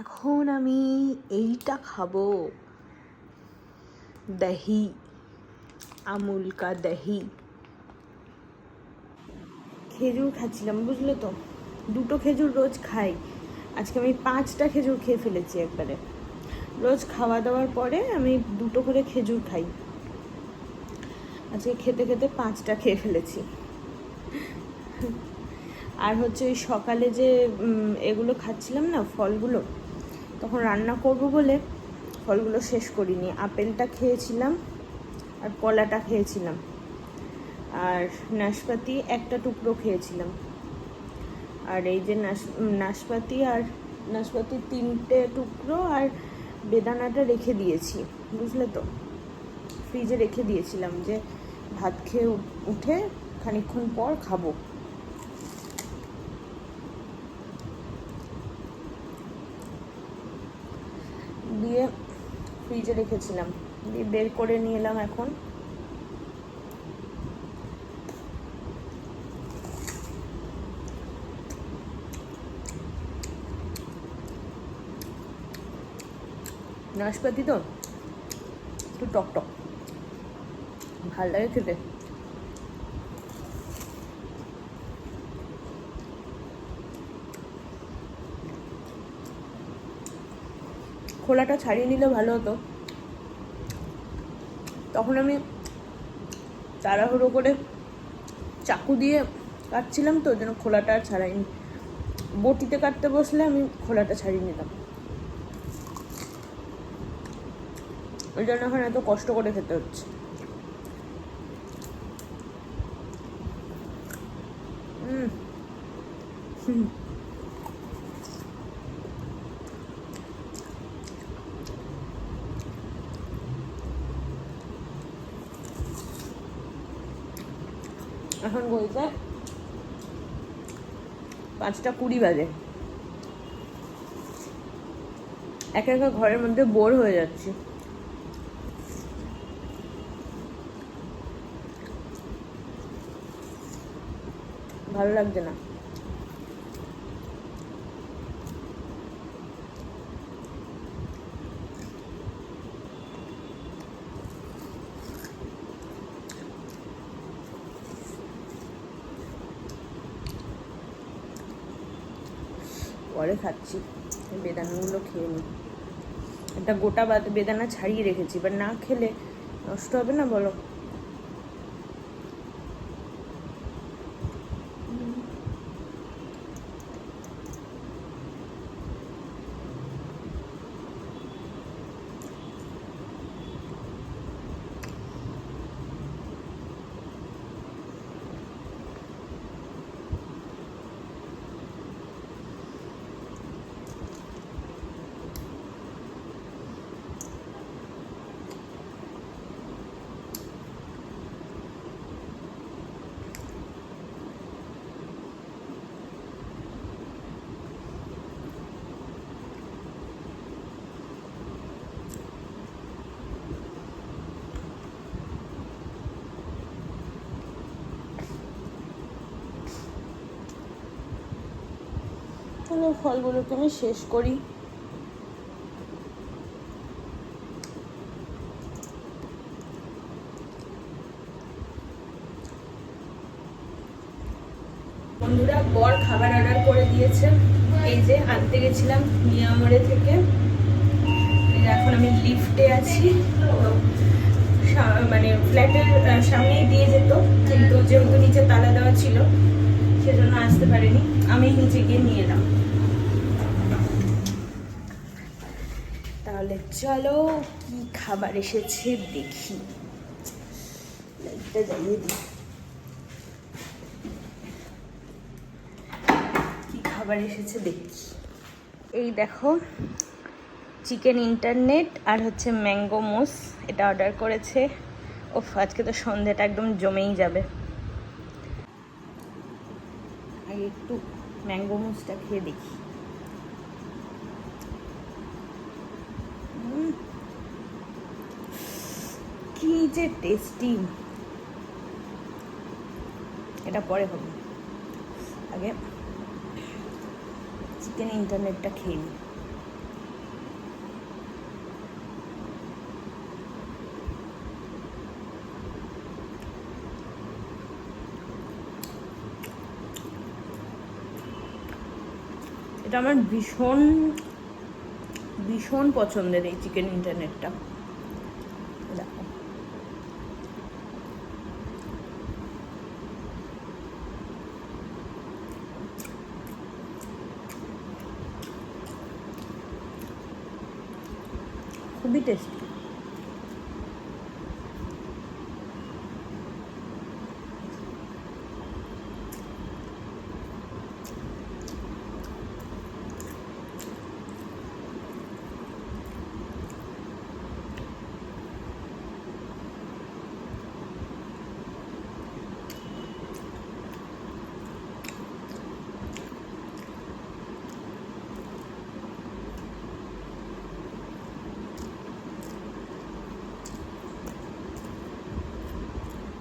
এখন আমি এইটা খাব। দহি আমুল কা দহি। খেজুর খাচ্ছিলাম, বুঝলে তো? দুটো খেজুর রোজ খাই। আজকে আমি পাঁচটা খেজুর খেয়ে ফেলেছি একবারে। রোজ খাওয়া দাওয়ার পরে আমি দুটো করে খেজুর খাই। আজকে খেতে খেতে পাঁচটা খেয়ে ফেলেছি। আর হচ্ছে ওই সকালে যে এগুলো খাচ্ছিলাম না, ফলগুলো তখন রান্না করব বলে ফলগুলো শেষ করিনি। আপেলটা খেয়েছিলাম আর কলাটা খেয়েছিলাম। আর নাশপাতি একটা টুকরো খেয়েছিলাম। আর এই যে নাশ, নাশপাতি আর নাশপাতি তিনটে টুকরো আর বেদানাটা রেখে দিয়েছি, বুঝলে তো? ফ্রিজে রেখে দিয়েছিলাম যে ভাত খেয়ে উঠে খানিকক্ষণ পর খাব দিয়ে ফ্রিজে রেখেছিলাম। দিয়ে বের করে নিয়ে এলাম এখন। নাশপাতি তো? একটু টক টক। ভালো লাগে খেতে। খোলাটা ছাড়িয়ে নিলে ভালো হতো তখন আমি তাড়াহুড়ো করে চাকু দিয়ে কাটছিলাম তো, যেন খোলাটা আর ছাড়াইনি বটিতে কাটতে বসলে আমি খোলাটা ছাড়িয়ে নিতাম ওই জন্য এখন এত কষ্ট করে খেতে হচ্ছে উম। হুম। এখন বলছে পাঁচটা কুড়ি বাজে। একা একা ঘরের মধ্যে বোর হয়ে যাচ্ছি। ভালো লাগছে না। পরে খাচ্ছি। বেদানাগুলো খেয়ে নিই একটা গোটা বাদ বেদানা ছাড়িয়ে রেখেছি, এবার না খেলে নষ্ট হবে না বলো? চলো ফলগুলোকে আমি শেষ করি। বন্ধুরা বর খাবার অর্ডার করে দিয়েছে। এই যে আনতে গেছিলাম মিয়ামরে থেকে। এখন আমি লিফটে আছি। মানে ফ্ল্যাটের আহ, সামনেই দিয়ে যেত। কিন্তু যেহেতু নিচে তালা দেওয়া ছিল সেজন্য আসতে পারিনি। আমি নিচে গিয়ে নিয়ে এলাম। চলো কি খাবার এসেছে দেখি। লাইটটা জ্বালিয়ে দিই। কি খাবার এসেছে দেখি। এই দেখো, চিকেন ইন্টারনেট আর হচ্ছে ম্যাঙ্গো মোস, এটা অর্ডার করেছে। ও আজকে তো সন্ধ্যাটা একদম জমেই যাবে। একটু ম্যাঙ্গো মুসটা খেয়ে দেখি। কি যে টেস্টি এটা পরে হবে। আগে চিকেন ইন্টারনেটটা খেয়ে নিই এটা আমার ভীষণ ভীষণ পছন্দের এই চিকেন ইন্টারনেটটা भी टेस्टी